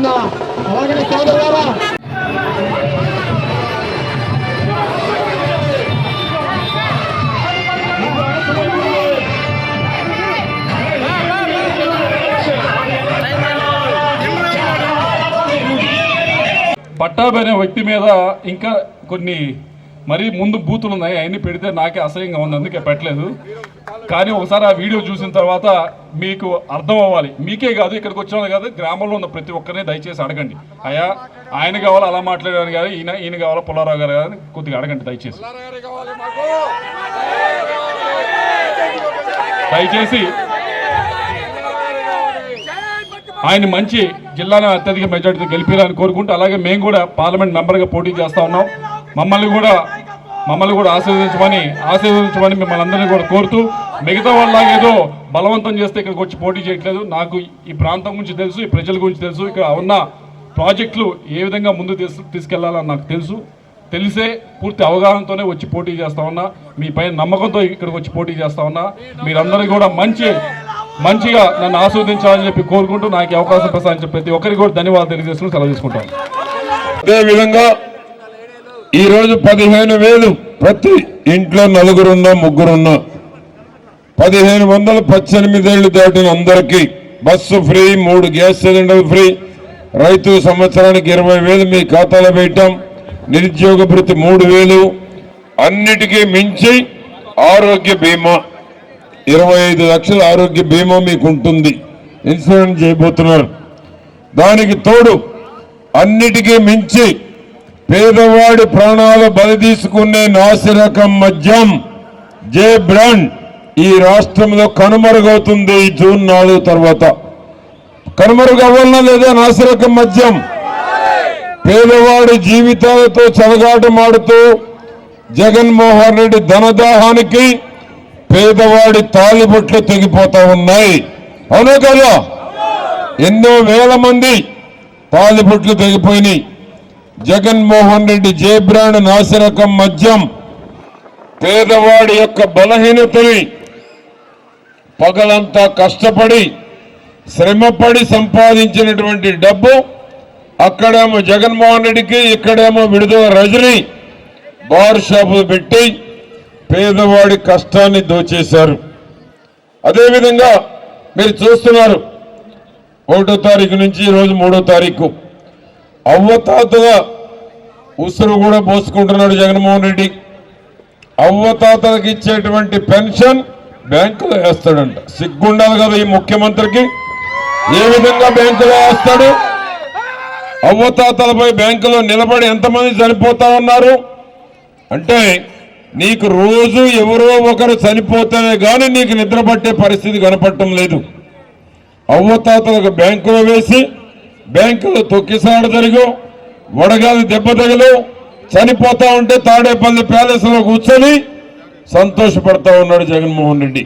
అన్న అలాగే సోదరులారా పట్టాభి వ్యక్తి మీద ఇంకా కొన్ని మరీ ముందు బూతులు ఉన్నాయి అవన్నీ పెడితే నాకే అసహ్యంగా ఉంది అందుకే పెట్టలేదు. కానీ ఒకసారి ఆ వీడియో చూసిన తర్వాత మీకు అర్థం అవ్వాలి మీకే కాదు ఇక్కడికి వచ్చిన కాదు గ్రామంలో ఉన్న ప్రతి ఒక్కరిని దయచేసి అడగండి. అయ్యా ఆయన కావాలి అలా మాట్లాడారు కానీ ఈయన ఈయన కావాలా పుల్లారావు గారు కానీ కొద్దిగా అడగండి దయచేసి. దయచేసి ఆయన మంచి జిల్లాను అత్యధిక మెజార్టీతో గెలిపారని కోరుకుంటూ అలాగే మేము కూడా పార్లమెంట్ మెంబర్గా పోటీ చేస్తూ ఉన్నాం. మమ్మల్ని కూడా మమ్మల్ని కూడా ఆశీర్వదించమని ఆశీర్వదించమని మిమ్మల్ని అందరినీ కూడా కోరుతూ మిగతా వాళ్ళలాగా ఏదో బలవంతం చేస్తే ఇక్కడికి వచ్చి పోటీ చేయట్లేదు. నాకు ఈ ప్రాంతం గురించి తెలుసు ఈ ప్రజల గురించి తెలుసు. ఇక్కడ ఉన్న ప్రాజెక్టులు ఏ విధంగా ముందు తీసు తీసుకెళ్ళాలని నాకు తెలుసు. తెలిసే పూర్తి అవగాహనతోనే వచ్చి పోటీ చేస్తా ఉన్నా. మీ పైన నమ్మకంతో ఇక్కడికి వచ్చి పోటీ చేస్తా ఉన్నా. మీరందరూ కూడా మంచి మంచిగా నన్ను ఆస్వాదించాలని చెప్పి కోరుకుంటూ నాకు అవకాశం ప్రసాదించిన ప్రతి ఒక్కరికి కూడా ధన్యవాదాలు తెలియజేసుకుని సెలవు తీసుకుంటాను. అదేవిధంగా ఈరోజు పదిహేను వేలు ప్రతి ఇంట్లో నలుగురున్నా ముగ్గురున్నా. పదిహేను వందల పద్దెనిమిదేళ్ళు దాటిన అందరికీ బస్సు ఫ్రీ మూడు గ్యాస్ సిలిండర్ ఫ్రీ. రైతు సంవత్సరానికి ఇరవై వేలు మీ ఖాతాలో పెట్టాం. నిరుద్యోగ భృతి మూడు వేలు. అన్నిటికీ మించి ఆరోగ్య బీమా. ఇరవై ఐదు లక్షల ఆరోగ్య బీమా మీకు ఉంటుంది ఇన్సూరెన్స్ చేయబోతున్నారు. దానికి తోడు అన్నిటికీ మించి పేదవాడి ప్రాణాలు బలి తీసుకునే నాసిరకం మద్యం జే బ్రాండ్ ఈ రాష్ట్రంలో కనుమరుగవుతుంది జూన్ నాలుగు తర్వాత. కనుమరుగవ్వాలన్నా లేదా నాసిరకం మద్యం? పేదవాడి జీవితాలతో చెలగాటమాడుతూ జగన్మోహన్ రెడ్డి ధనదాహానికి పేదవాడి తాలిబొట్లు తెగిపోతా ఉన్నాయి. అవునా కదా? ఎన్నో వేల మంది తాలిబొట్లు తెగిపోయినాయి. జగన్మోహన్ రెడ్డి జే బ్రాండ్ నాసిరకం మద్యం పేదవాడి యొక్క బలహీనతని పగలంతా కష్టపడి శ్రమపడి సంపాదించినటువంటి డబ్బు అక్కడేమో జగన్మోహన్ రెడ్డికి ఇక్కడేమో విడుదల రజని బార్ షాపులు పెట్టి పేదవాడి కష్టాన్ని దోచేశారు. అదేవిధంగా మీరు చూస్తున్నారు ఒకటో తారీఖు నుంచి ఈరోజు మూడో తారీఖు. అవ్వతాతగా ఉసురు కూడా పోసుకుంటున్నాడు జగన్మోహన్ రెడ్డి. అవ్వతాతలకు ఇచ్చేటువంటి పెన్షన్ బ్యాంకులో వేస్తాడంట. సిగ్గుండాలి కదా ఈ ముఖ్యమంత్రికి. ఏ విధంగా బ్యాంకులో వేస్తాడు? అవ్వతాతలపై బ్యాంకులో నిలబడి ఎంతమంది చనిపోతా ఉన్నారు? అంటే నీకు రోజు ఎవరో ఒకరు చనిపోతేనే కానీ నీకు నిద్ర పట్టే పరిస్థితి కనపడటం లేదు. అవ్వతాతలకు బ్యాంకులో వేసి బ్యాంకులో తొక్కిసాడు వడగాలి దెబ్బతగలు చనిపోతా ఉంటే తాడేపల్లి ప్యాలెస్లో కూర్చొని సంతోషపడతా ఉన్నాడు జగన్మోహన్ రెడ్డి.